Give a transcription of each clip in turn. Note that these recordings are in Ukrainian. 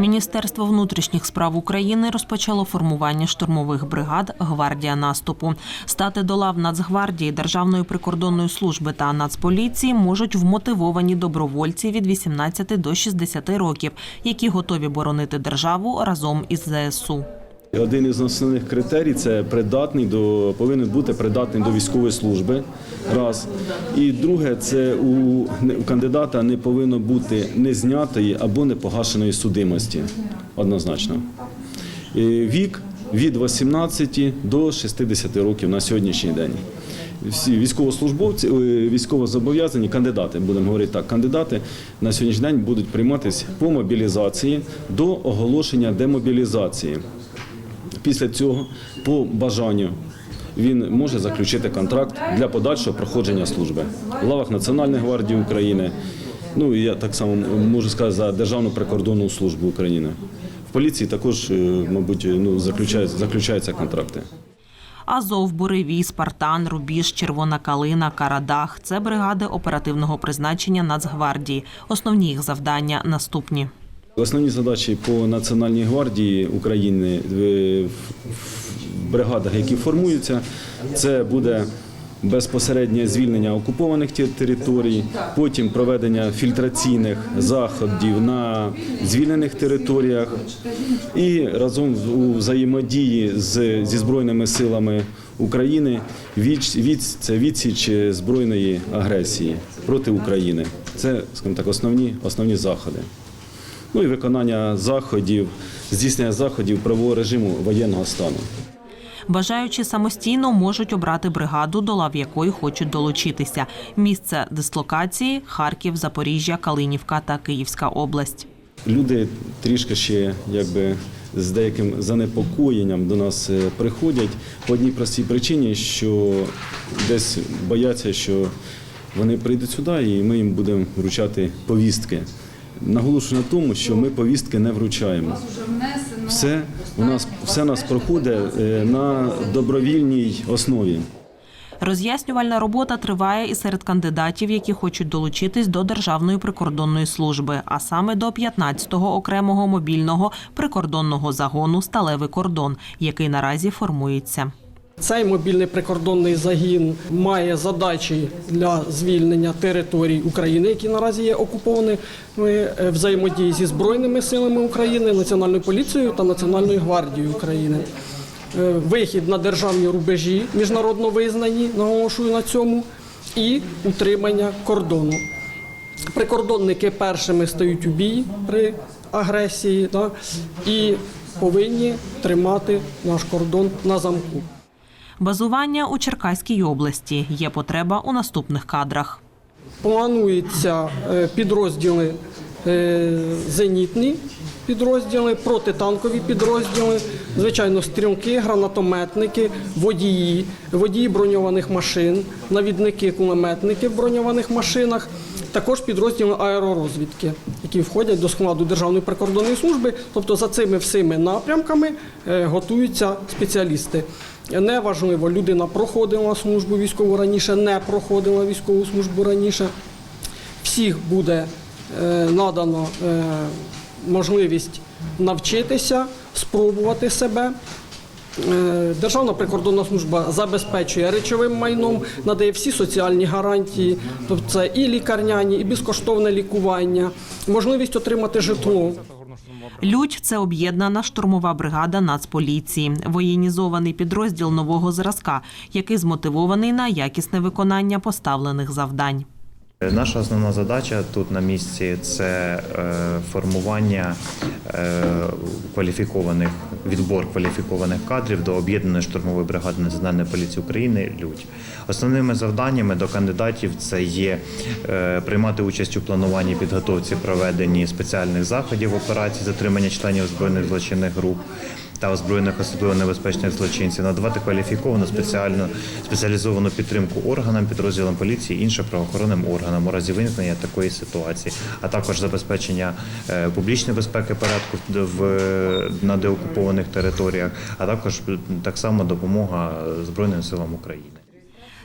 Міністерство внутрішніх справ України розпочало формування штурмових бригад Гвардія наступу. Стати до лав Нацгвардії, Державної прикордонної служби та Нацполіції можуть вмотивовані добровольці від 18 до 60 років, які готові боронити державу разом із ЗСУ. Один із основних критерій це придатний до повинен бути придатний до військової служби. Раз. І друге, це у, кандидата не повинно бути незнятої або непогашеної судимості. Однозначно. Вік від 18 до 60 років на сьогоднішній день. Всі військовослужбовці, е, військовозобов'язані кандидати, будемо говорити так, кандидати на сьогоднішній день будуть прийматися по мобілізації до оголошення демобілізації. Після цього, по бажанню, він може заключити контракт для подальшого проходження служби в лавах Національної гвардії України. Ну і я так само можу сказати за Державну прикордонну службу України. В поліції також, е, мабуть, ну, заключаються, заключаються контракти. Азов, Буревій, Спартан, Рубіж, Червона Калина, Карадах це бригади оперативного призначення Нацгвардії. Основні їх завдання наступні. Основні задачі по Національній гвардії України е, в бригадах, які формуються, це буде безпосереднє звільнення окупованих територій, потім проведення фільтраційних заходів на звільнених територіях і разом у взаємодії з, зі збройними силами України від, від, це відсіч збройної агресії проти України. Це, скажімо так, основні, основні заходи. Ну і виконання заходів, здійснення заходів правового режиму воєнного стану. Бажаючи самостійно можуть обрати бригаду, до лав якої хочуть долучитися. Місце дислокації Харків, Запоріжжя, Калинівка та Київська область. Люди трішки ще якби з деяким занепокоєнням до нас е, приходять по одній простій причині, що десь бояться, що вони прийдуть сюди і ми їм будемо вручати повістки. Наголошую на тому, що ми повістки не вручаємо. Все у нас все нас проходить е, на добровільній основі. Роз'яснювальна робота триває і серед кандидатів, які хочуть долучитись до Державної прикордонної служби, а саме до 15-го окремого мобільного прикордонного загону Сталевий кордон, який наразі формується. Цей мобільний прикордонний загін має задачі для звільнення територій України, які наразі є окупованими е, взаємодії зі збройними силами України, Національною поліцією та Національною гвардією України. Е, Вихід на державні рубежі міжнародно визнані, наголошую на цьому, і утримання кордону. Прикордонники першими стають у бій при агресії да, і повинні тримати наш кордон на замку. Базування у Черкаській області є потреба у наступних кадрах. Плануються е, підрозділи е, зенітні підрозділи, протитанкові підрозділи, звичайно, стрілки, гранатометники, водії, водії броньованих машин, навідники, кулеметники в броньованих машинах. Також підрозділи аеророзвідки, які входять до складу Державної прикордонної служби. Тобто за цими всіми напрямками е, готуються спеціалісти. Неважливо, людина проходила службу військову раніше, не проходила військову службу раніше. Всіх буде е, надано е, можливість навчитися, спробувати себе. Е, Державна прикордонна служба забезпечує речовим майном, надає всі соціальні гарантії, тобто це і лікарняні, і безкоштовне лікування, можливість отримати житло. Людь це об'єднана штурмова бригада Нацполіції, воєнізований підрозділ нового зразка, який змотивований на якісне виконання поставлених завдань. Наша основна задача тут на місці це е, формування е, кваліфікованих відбор кваліфікованих кадрів до об'єднаної штурмової бригади Національної поліції України Людь. Основними завданнями до кандидатів це є е, приймати участь у плануванні підготовці проведенні спеціальних заходів операцій затримання членів збройних злочинних груп та озброєних особливо небезпечних злочинців, надавати кваліфіковану спеціальну спеціалізовану підтримку органам, підрозділам поліції, іншим правоохоронним органам у разі виникнення такої ситуації, а також забезпечення е, публічної безпеки порядку в на деокупованих територіях, а також так само допомога Збройним силам України.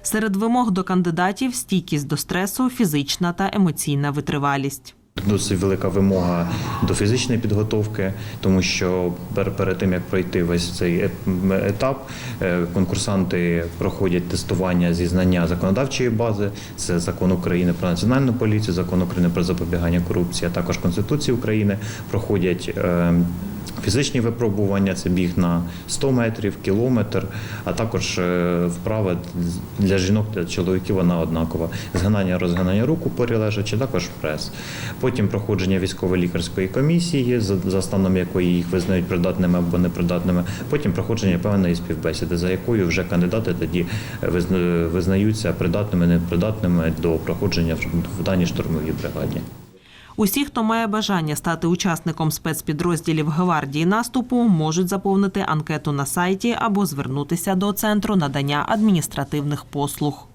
Серед вимог до кандидатів стійкість до стресу, фізична та емоційна витривалість. Досить велика вимога до фізичної підготовки, тому що перед тим як пройти весь цей етап, е, конкурсанти проходять тестування зі знання законодавчої бази. Це закон України про національну поліцію, закон України про запобігання корупції, а також Конституції України. Проходять е, Фізичні випробування це біг на 100 метрів, кілометр, а також е, вправа для жінок для чоловіків вона однакова. Згинання, розгинання руку перележачи, також прес. Потім проходження військово-лікарської комісії, за, станом якої їх визнають придатними або непридатними. Потім проходження певної співбесіди, за якою вже кандидати тоді е, визнаються придатними, непридатними до проходження в даній штурмовій бригаді. Усі, хто має бажання стати учасником спецпідрозділів гвардії наступу, можуть заповнити анкету на сайті або звернутися до центру надання адміністративних послуг.